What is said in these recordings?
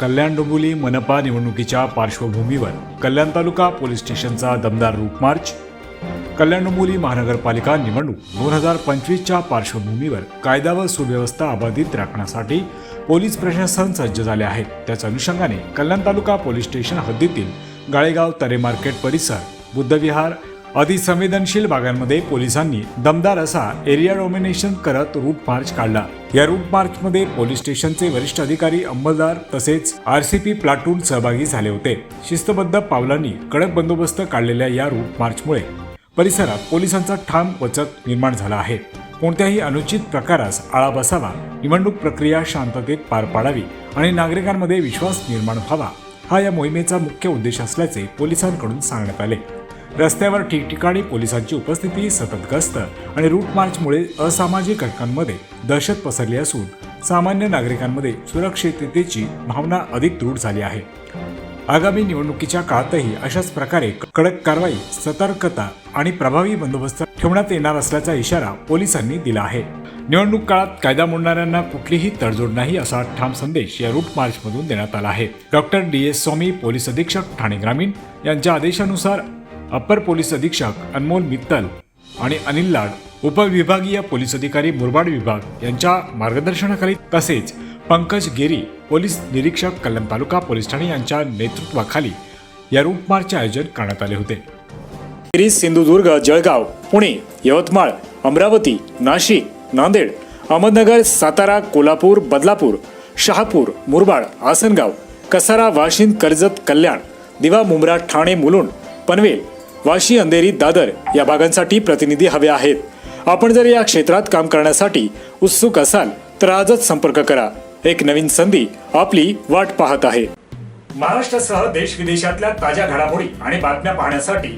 कल्याण डोंबिवली मनपा निवडणुकीच्या पार्श्वभूमीवर कल्याण तालुका पोलीस स्टेशनचा दमदार रूट मार्च. कल्याण डोंबिवली महानगरपालिका निवडणूक दोन हजार पंचवीसच्या पार्श्वभूमीवर कायदा व सुव्यवस्था अबाधित राखण्यासाठी पोलीस प्रशासन सज्ज झाले आहे. त्याच अनुषंगाने कल्याण तालुका पोलीस स्टेशन हद्दीतील गाळेगाव तरे मार्केट परिसर बुद्धविहार अतिसंवेदनशील भागांमध्ये पोलिसांनी दमदार असा एरिया डॉमिनेशन करत रूट मार्च काढला. या रूट मार्चमध्ये पोलीस स्टेशनचे वरिष्ठ अधिकारी अंमलदार तसेच आरसीपी प्लाटून सहभागी झाले होते. शिस्तबद्ध पावलांनी कडक बंदोबस्त काढलेल्या या रूट मार्चमुळे परिसरात पोलिसांचा ठाम वचक निर्माण झाला आहे. कोणत्याही अनुचित प्रकारास आळा बसावा निवडणूक प्रक्रिया शांततेत पार पाडावी आणि नागरिकांमध्ये विश्वास निर्माण व्हावा हा या मोहिमेचा मुख्य उद्देश असल्याचे पोलिसांकडून सांगण्यात आले. रस्त्यावर ठिकठिकाणी पोलिसांची उपस्थिती सतत गस्त आणि रूट मार्चमुळे असामाजिक घटकांमध्ये दहशत पसरली असून सामान्य नागरिकांमध्ये सुरक्षिततेची भावना अधिक दृढ झाली आहे. आगामी निवडणुकीच्या काळातही अशाच प्रकारे कडक कारवाई सतर्कता आणि प्रभावी बंदोबस्त ठेवण्यात येणार असल्याचा इशारा पोलिसांनी दिला आहे. निवडणूक काळात कायदा मोडणाऱ्यांना कुठलीही तडजोड नाही असा ठाम संदेश या रूट मार्चमधून देण्यात आला आहे. Doctor D S Swami police अधीक्षक ठाणे ग्रामीण यांच्या आदेशानुसार अप्पर पोलीस अधीक्षक अनमोल मित्तल आणि अनिल लाड उपविभागीय पोलीस अधिकारी मुरबाड विभाग यांच्या मार्गदर्शनाखाली तसेच पंकज गिरी पोलीस निरीक्षक कल्याण तालुका पोलीस ठाणे यांच्या नेतृत्वाखाली या रूट मार्चचे आयोजन करण्यात आले होते. गिरी सिंधुदुर्ग जळगाव पुणे यवतमाळ अमरावती नाशिक नांदेड अहमदनगर सातारा कोल्हापूर बदलापूर शहापूर मुरबाड आसनगाव कसारा वाशिंद कर्जत कल्याण दिवा मुंब्रा ठाणे मुलुंड पनवेल वाशी अंधेरी दादर या भागांसाठी प्रतिनिधी हवे आहेत. आपण जर या क्षेत्रात काम करण्यासाठी उत्सुक असाल तर आजच संपर्क करा. एक नवीन संधी आपली वाट पाहत आहे. महाराष्ट्रासह देश विदेशातल्या ताज्या घडामोडी आणि बातम्या पाहण्यासाठी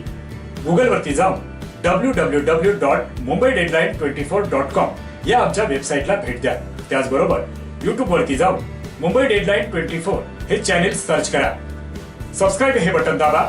गुगलवरती जाऊन W W W dot Mumbai deadline twenty four dot com या आमच्या वेबसाईटला भेट द्या. त्याचबरोबर यूट्यूबवरती जाऊन मुंबई डेडलाईन ट्वेंटी फोर हे चॅनेल सर्च करा. सबस्क्राईब हे बटन दाबा.